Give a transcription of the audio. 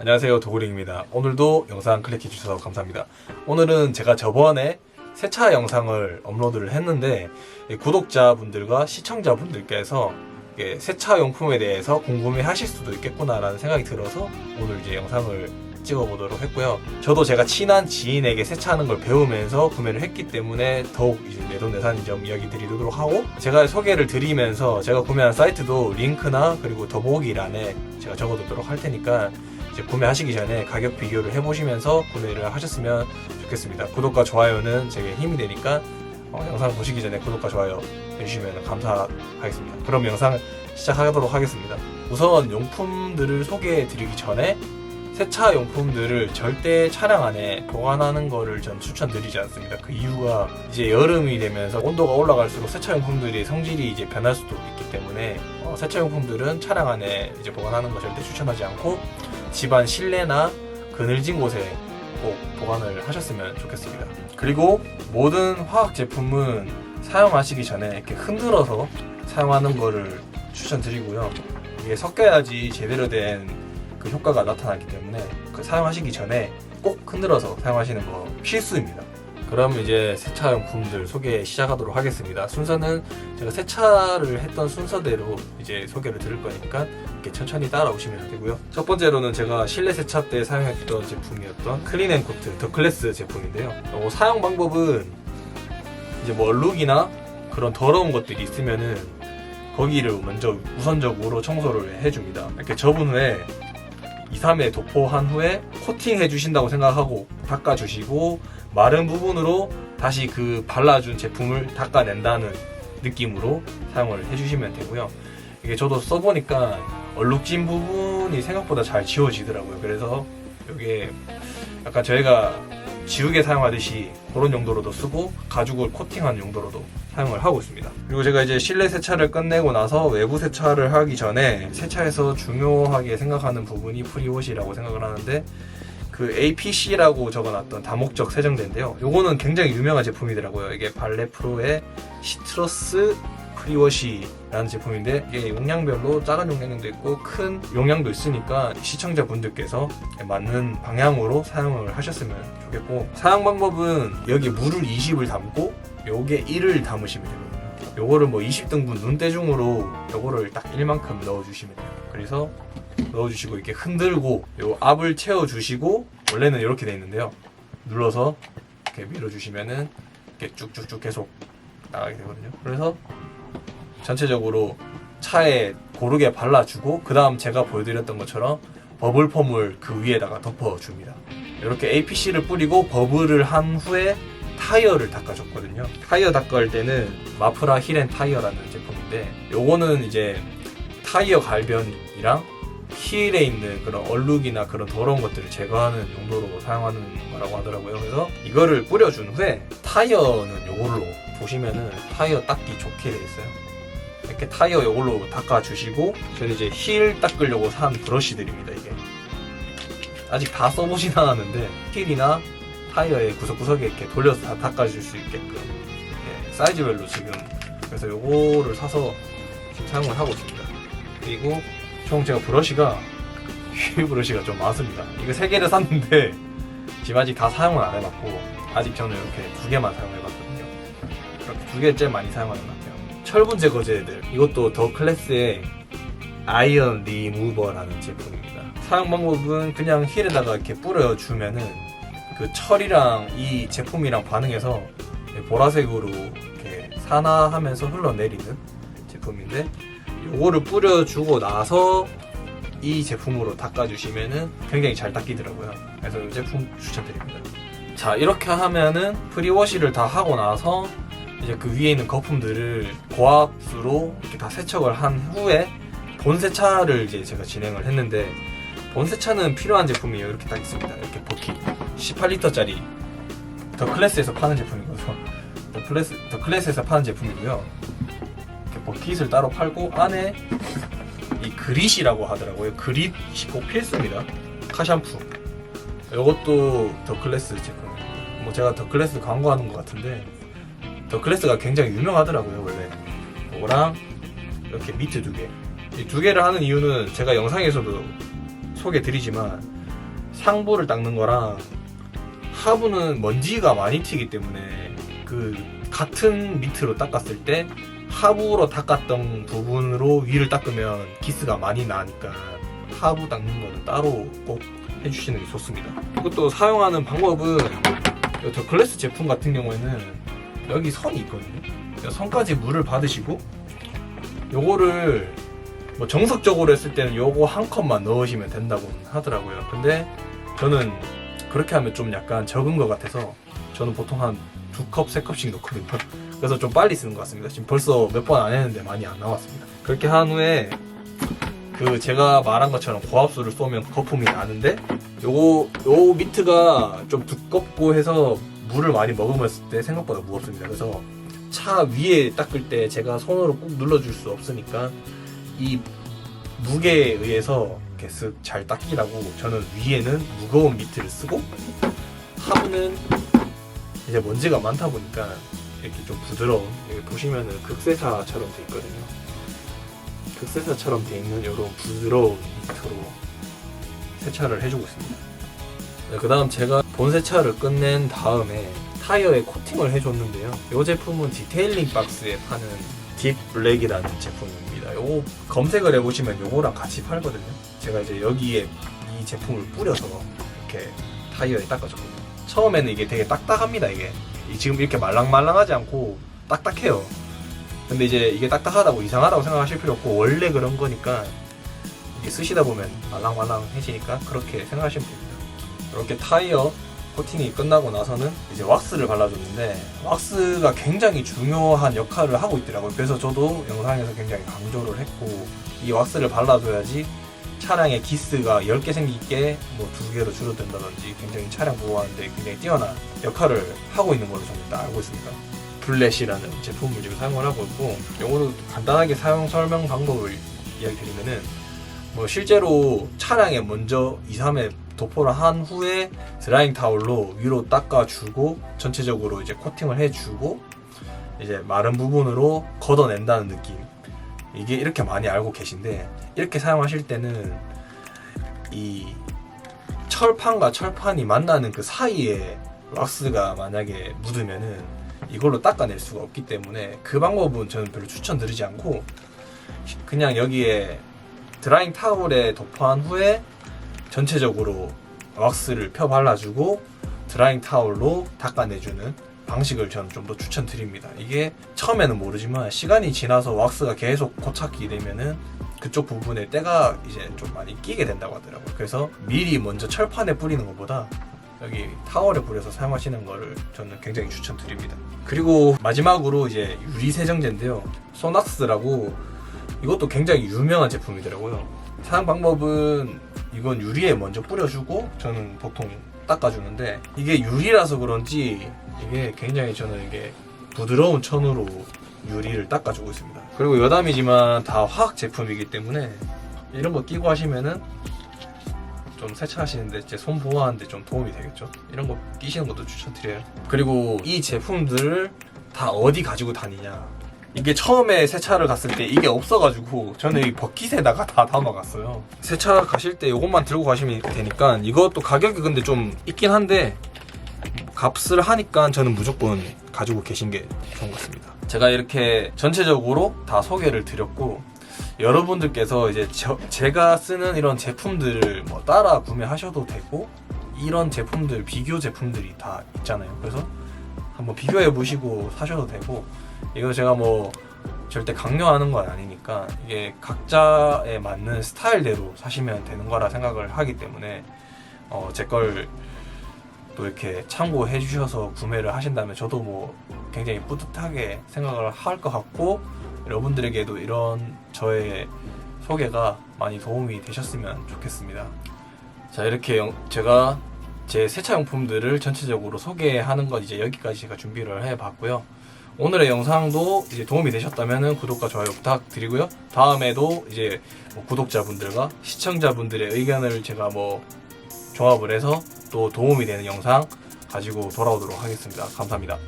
안녕하세요. 도구링입니다. 오늘도 영상 클릭해 주셔서 감사합니다. 오늘은 제가 저번에 세차 영상을 업로드를 했는데 이 구독자분들과 시청자분들께서 세차 용품에 대해서 궁금해 하실 수도 있겠구나 라는 생각이 들어서 오늘 이제 영상을 찍어보도록 했고요. 저도 제가 친한 지인에게 세차하는 걸 배우면서 구매를 했기 때문에 더욱 이제 내돈내산인 점 이야기 드리도록 하고 제가 소개를 드리면서 제가 구매한 사이트도 링크나 그리고 더보기란에 제가 적어두도록 할 테니까 이제 구매하시기 전에 가격 비교를 해보시면서 구매를 하셨으면 좋겠습니다. 구독과 좋아요는 제게 힘이 되니까 어, 영상 보시기 전에 구독과 좋아요 해주시면 감사하겠습니다. 그럼 영상 시작하도록 하겠습니다. 우선 용품들을 소개해 드리기 전에 세차 용품들을 절대 차량 안에 보관하는 거를 전 추천드리지 않습니다. 그 이유가 이제 여름이 되면서 온도가 올라갈수록 세차 용품들이 성질이 이제 변할 수도 있기 때문에 어, 세차 용품들은 차량 안에 이제 보관하는 거 절대 추천하지 않고 집안 실내나 그늘진 곳에 꼭 보관을 하셨으면 좋겠습니다. 그리고 모든 화학 제품은 사용하시기 전에 이렇게 흔들어서 사용하는 거를 추천드리고요. 이게 섞여야지 제대로 된 그 효과가 나타나기 때문에 그 사용하시기 전에 꼭 흔들어서 사용하시는 거 필수입니다. 그럼 이제 세차용품들 소개 시작하도록 하겠습니다. 순서는 제가 세차를 했던 순서대로 이제 소개를 드릴 거니까 이렇게 천천히 따라오시면 되고요. 첫 번째로는 제가 실내 세차 때 사용했던 제품이었던 클린앤코트 더 클래스 제품인데요. 어, 사용 방법은 이제 뭐 얼룩이나 그런 더러운 것들이 있으면은 거기를 먼저 우선적으로 청소를 해줍니다. 이렇게 접은 후에 2, 3회 도포한 후에 코팅 해 주신다고 생각하고 닦아주시고 마른 부분으로 다시 그 발라준 제품을 닦아낸다는 느낌으로 사용을 해주시면 되고요. 이게 저도 써보니까 얼룩진 부분이 생각보다 잘 지워지더라고요. 그래서 이게 약간 저희가 지우개 사용하듯이 그런 용도로도 쓰고 가죽을 코팅하는 용도로도 사용을 하고 있습니다. 그리고 제가 이제 실내 세차를 끝내고 나서 외부 세차를 하기 전에 세차에서 중요하게 생각하는 부분이 프리워시라고 생각을 하는데 그 APC라고 적어놨던 다목적 세정제인데요. 요거는 굉장히 유명한 제품이더라고요. 이게 발레 프로의 시트러스 프리워시라는 제품인데 이게 용량별로 작은 용량도 있고 큰 용량도 있으니까 시청자분들께서 맞는 방향으로 사용을 하셨으면 좋겠고 사용 방법은 여기 물을 20을 담고 요게 1을 담으시면 되거든요. 요거를 뭐 20등분 눈대중으로 요거를 딱 1만큼 넣어주시면 돼요. 그래서 넣어주시고 이렇게 흔들고 요 압을 채워주시고 원래는 이렇게 돼 있는데요. 눌러서 이렇게 밀어주시면은 이렇게 쭉쭉쭉 계속 나가게 되거든요. 그래서 전체적으로 차에 고르게 발라주고 그 다음 제가 보여드렸던 것처럼 버블 폼을 그 위에다가 덮어줍니다. 이렇게 APC를 뿌리고 버블을 한 후에 타이어를 닦아줬거든요. 타이어 닦을 때는 마프라 힐앤 타이어라는 제품인데 요거는 이제 타이어 갈변이랑 힐에 있는 그런 얼룩이나 그런 더러운 것들을 제거하는 용도로 사용하는 거라고 하더라고요. 그래서 이거를 뿌려준 후에 타이어는 요걸로 보시면은 타이어 닦기 좋게 돼 있어요. 이렇게 타이어 요걸로 닦아주시고 저는 이제 힐 닦으려고 산 브러쉬들입니다 이게. 아직 다 써보진 않았는데 힐이나 타이어의 구석구석에 이렇게 돌려서 다 닦아줄 수 있게끔 예, 사이즈별로 지금 그래서 요거를 사서 지금 사용을 하고 있습니다. 그리고 총 제가 브러쉬가 휠 브러쉬가 좀 많습니다. 이거 세 개를 샀는데 지금 아직 다 사용을 안 해봤고 아직 저는 이렇게 두 개만 사용해봤거든요. 이렇게 두 개를 제일 많이 사용하는 것 같아요 철분 제거 제들. 이것도 더 클래스의 아이언 리무버라는 제품입니다. 사용 방법은 그냥 힐에다가 이렇게 뿌려주면은 그 철이랑 이 제품이랑 반응해서 보라색으로 이렇게 산화하면서 흘러내리는 제품인데 요거를 뿌려주고 나서 이 제품으로 닦아주시면은 굉장히 잘 닦이더라고요. 그래서 이 제품 추천드립니다. 자 이렇게 하면은 프리워시를 다 하고 나서 이제 그 위에 있는 거품들을 고압수로 이렇게 다 세척을 한 후에 본 세차를 이제 제가 진행을 했는데 본 세차는 필요한 제품이 이렇게 딱 있습니다. 이렇게 버킷 18리터짜리 더 클래스에서 파는 제품이고요. 더 클래스 더 클래스에서 파는 제품이고요. 이렇게 버킷을 따로 팔고 안에 이 그릿이라고 하더라고요. 그릿이 꼭 필수입니다. 카샴푸. 이것도 더 클래스 제품. 뭐 제가 더 클래스 광고하는 것 같은데 더 클래스가 굉장히 유명하더라고요 원래 이거랑 이렇게 미트 두 개. 이 두 개를 하는 이유는 제가 영상에서도 소개 드리지만 상부를 닦는 거랑 하부는 먼지가 많이 튀기 때문에 그 같은 밑으로 닦았을 때 하부로 닦았던 부분으로 위를 닦으면 기스가 많이 나니까 하부 닦는 거는 따로 꼭 해주시는 게 좋습니다. 이것도 사용하는 방법은 저 글래스 제품 같은 경우에는 여기 선이 있거든요. 이 선까지 물을 받으시고 요거를 뭐 정석적으로 했을 때는 요거 한 컵만 넣으시면 된다고 하더라고요. 근데 저는 그렇게 하면 좀 약간 적은 것 같아서 저는 보통 한 두 컵, 세 컵씩 넣거든요. 그래서 좀 빨리 쓰는 것 같습니다. 지금 벌써 몇 번 안 했는데 많이 안 나왔습니다. 그렇게 한 후에 그 제가 말한 것처럼 고압수를 쏘면 거품이 나는데 요거 요 미트가 좀 두껍고 해서 물을 많이 머금었을 때 생각보다 무겁습니다. 그래서 차 위에 닦을 때 제가 손으로 꾹 눌러줄 수 없으니까 이 무게에 의해서 이렇게 쓱 잘 닦이라고 저는 위에는 무거운 미트를 쓰고 하부는 이제 먼지가 많다 보니까 이렇게 좀 부드러운 여기 보시면은 극세사처럼 돼 있거든요. 극세사처럼 돼 있는 이런 부드러운 미트로 세차를 해주고 있습니다. 네, 그 다음 제가 본 세차를 끝낸 다음에 타이어에 코팅을 해줬는데요. 이 제품은 디테일링 박스에 파는 딥 블랙이라는 제품입니다. 요거 검색을 해보시면 요거랑 같이 팔거든요. 제가 이제 여기에 이 제품을 뿌려서 이렇게 타이어에 닦아줬거든요. 처음에는 이게 되게 딱딱합니다. 이게 이 지금 이렇게 말랑말랑하지 않고 딱딱해요. 근데 이제 이게 딱딱하다고 이상하다고 생각하실 필요 없고 원래 그런 거니까 이게 쓰시다 보면 말랑말랑해지니까 그렇게 생각하시면 됩니다. 이렇게 타이어 코팅이 끝나고 나서는 이제 왁스를 발라줬는데 왁스가 굉장히 중요한 역할을 하고 있더라고요. 그래서 저도 영상에서 굉장히 강조를 했고 이 왁스를 발라줘야지 차량의 기스가 10개 생기게 뭐두 개로 줄어든다든지 굉장히 차량 보호하는데 굉장히 뛰어난 역할을 하고 있는 걸로 저는 일단 알고 있습니다. 블렛이라는 제품을 지금 사용을 하고 있고 요거도 간단하게 사용 설명 방법을 이야기 드리면은 뭐 실제로 차량에 먼저 2, 3회 도포를 한 후에 드라잉 타올로 위로 닦아주고 전체적으로 이제 코팅을 해주고 이제 마른 부분으로 걷어낸다는 느낌. 이게 이렇게 많이 알고 계신데 이렇게 사용하실 때는 이 철판과 철판이 만나는 그 사이에 왁스가 만약에 묻으면은 이걸로 닦아낼 수가 없기 때문에 그 방법은 저는 별로 추천드리지 않고 그냥 여기에 드라잉 타올에 도포한 후에 전체적으로 왁스를 펴 발라주고 드라잉 타올로 닦아내주는 방식을 저는 좀 더 추천드립니다. 이게 처음에는 모르지만 시간이 지나서 왁스가 계속 고착이 되면은 그쪽 부분에 때가 이제 좀 많이 끼게 된다고 하더라고요. 그래서 미리 먼저 철판에 뿌리는 것보다 여기 타월에 뿌려서 사용하시는 거를 저는 굉장히 추천드립니다. 그리고 마지막으로 이제 유리 세정제인데요. 소낙스라고 이것도 굉장히 유명한 제품이더라고요. 사용 방법은 이건 유리에 먼저 뿌려주고 저는 보통 닦아주는데 이게 유리라서 그런지 이게 굉장히 저는 이게 부드러운 천으로 유리를 닦아주고 있습니다. 그리고 여담이지만 다 화학 제품이기 때문에 이런 거 끼고 하시면은 좀 세차하시는데 제 손 보호하는데 좀 도움이 되겠죠. 이런 거 끼시는 것도 추천드려요. 그리고 이 제품들을 다 어디 가지고 다니냐. 이게 처음에 세차를 갔을 때 이게 없어가지고 저는 이 버킷에다가 다 담아갔어요. 세차 가실 때 이것만 들고 가시면 되니까 이것도 가격이 근데 좀 있긴 한데 값을 하니까 저는 무조건 가지고 계신 게 좋은 것 같습니다. 제가 이렇게 전체적으로 다 소개를 드렸고 여러분들께서 이제 저- 제가 쓰는 이런 제품들을 뭐 따라 구매하셔도 되고 이런 제품들 비교 제품들이 다 있잖아요. 그래서 한번 비교해 보시고 사셔도 되고 이거 제가 뭐 절대 강요하는 건 아니니까 이게 각자에 맞는 스타일대로 사시면 되는 거라 생각을 하기 때문에 어, 제 걸 또 이렇게 참고해 주셔서 구매를 하신다면 저도 뭐 굉장히 뿌듯하게 생각을 할 것 같고 여러분들에게도 이런 저의 소개가 많이 도움이 되셨으면 좋겠습니다. 자 이렇게 영- 제가 제 세차용품들을 전체적으로 소개하는 건 이제 여기까지 제가 준비를 해봤고요. 오늘의 영상도 이제 도움이 되셨다면 구독과 좋아요 부탁드리고요. 다음에도 이제 뭐 구독자분들과 시청자분들의 의견을 제가 뭐 종합을 해서 또 도움이 되는 영상 가지고 돌아오도록 하겠습니다. 감사합니다.